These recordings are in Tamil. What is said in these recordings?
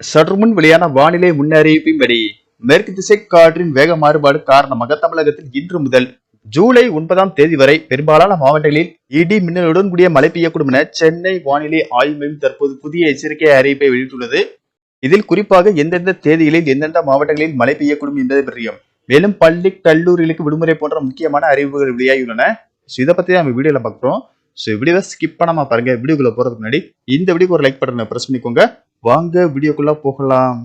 சற்றுமுன் வெளியான வானிலை முன்னறிவிப்பின்படி மேற்கு திசை காற்றின் வேக மாறுபாடு காரணமாக தமிழகத்தில் இன்று முதல் ஜூலை ஒன்பதாம் தேதி வரை பெரும்பாலான மாவட்டங்களில் இடி மின்னலுடன் கூடிய மழை பெய்யக்கூடும் என சென்னை வானிலை ஆய்வு மையம் தற்போது புதிய எச்சரிக்கை அறிவிப்பை வெளியிட்டுள்ளது. இதில் குறிப்பாக எந்தெந்த தேதிகளில் எந்தெந்த மாவட்டங்களில் மழை பெய்யக்கூடும் என்பதை பற்றியும் மேலும் பள்ளி கல்லூரிகளுக்கு விடுமுறை போன்ற முக்கியமான அறிவிப்புகள் வெளியாகியுள்ளன. ஸோ இதை பத்தி நம்ம வீடியோல பார்க்குறோம். ஸோ வீடியோவை ஸ்கிப் பண்ணாமல் பாருங்க. வீடியோக்குள்ள போறதுக்கு முன்னாடி இந்த வீடியோக்கு ஒரு லைக் பட்டனை ப்ரெஸ் பண்ணிக்கோங்க. வாங்க வீடியோக்குள்ள போகலாம்.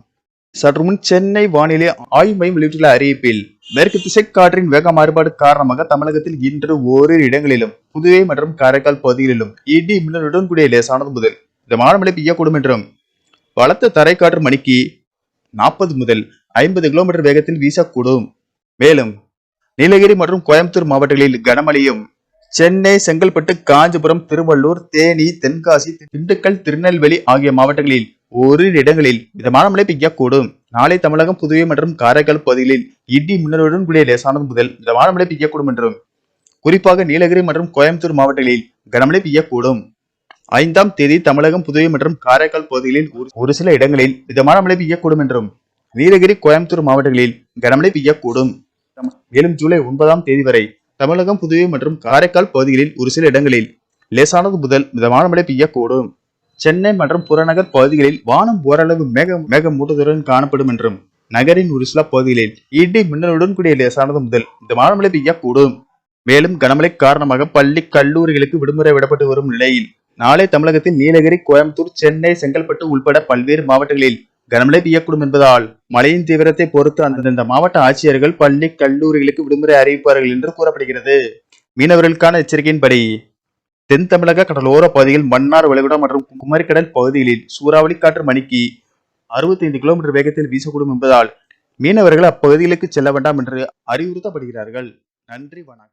சற்று முன் சென்னை வானிலை ஆய்வு மையம் வெளியிட்டுள்ள அறிவிப்பில் மேற்கு திசை காற்றின் வேக மாறுபாடு காரணமாக தமிழகத்தில் இன்று ஓரிரு இடங்களிலும் புதுவை மற்றும் காரைக்கால் பகுதிகளிலும் இடி மின்னலுடன் கூடிய லேசானது முதல். மிதமான மழை பெய்யக்கூடும் என்றும் பலத்த தரைக்காற்று மணிக்கு நாற்பது முதல் ஐம்பது கிலோமீட்டர் வேகத்தில் வீசக்கூடும். மேலும் நீலகிரி மற்றும் கோயம்புத்தூர் மாவட்டங்களில் கனமழையும் சென்னை செங்கல்பட்டு காஞ்சிபுரம் திருவள்ளூர் தேனி தென்காசி திண்டுக்கல் திருநெல்வேலி ஆகிய மாவட்டங்களில் ஓரிரு இடங்களில் மிதமான மழை பெய்யக்கூடும். நாளை தமிழகம் புதுவை மற்றும் காரைக்கால் பகுதிகளில் இடி மின்னலுடன் கூடிய லேசானது முதல் மிதமான மழை பெய்யக்கூடும் என்றும் குறிப்பாக நீலகிரி மற்றும் கோயம்புத்தூர் மாவட்டங்களில் கனமழை பெய்யக்கூடும். ஐந்தாம் தேதி தமிழகம் புதுவை மற்றும் காரைக்கால் பகுதிகளில் ஒரு- ஒரு சில இடங்களில் மிதமான மழை பெய்யக்கூடும் என்றும் நீலகிரி கோயம்புத்தூர் மாவட்டங்களில் கனமழை பெய்யக்கூடும். மேலும் ஜூலை ஒன்பதாம் தேதி வரை தமிழகம் புதுவை மற்றும் காரைக்கால் பகுதிகளில் ஒரு சில இடங்களில் லேசானது முதல் மிதமான மழை பெய்யக்கூடும். சென்னை மற்றும் புறநகர் பகுதிகளில் வானம் ஓரளவு மேக மேகமூட்டத்துடன் காணப்படும் என்றும் நகரின் ஒரு சில பகுதிகளில் இடி மின்னலுடன் கூடிய லேசானது முதல் மிதமான மழை பெய்யக்கூடும். மேலும் கனமழை காரணமாக பள்ளி கல்லூரிகளுக்கு விடுமுறை விடப்பட்டு வரும் நிலையில் நாளை தமிழகத்தில் நீலகிரி கோயம்புத்தூர் சென்னை செங்கல்பட்டு உள்பட பல்வேறு மாவட்டங்களில் கனமழை பெய்யக்கூடும் என்பதால் மழையின் தீவிரத்தை பொறுத்து அந்தந்த மாவட்ட ஆட்சியர்கள் பள்ளி கல்லூரிகளுக்கு விடுமுறை அறிவிப்பார்கள் என்று கூறப்படுகிறது. மீனவர்களுக்கான எச்சரிக்கையின்படி தென் தமிழக கடலோர பகுதியில் மன்னார் வளைகுடா மற்றும் குமரிக்கடல் பகுதிகளில் சூறாவளி காற்று மணிக்கு 65 கிலோமீட்டர் வேகத்தில் வீசக்கூடும் என்பதால் மீனவர்கள் அப்பகுதிகளுக்கு செல்ல வேண்டாம் என்று அறிவுறுத்தப்படுகிறார்கள். நன்றி வணக்கம்.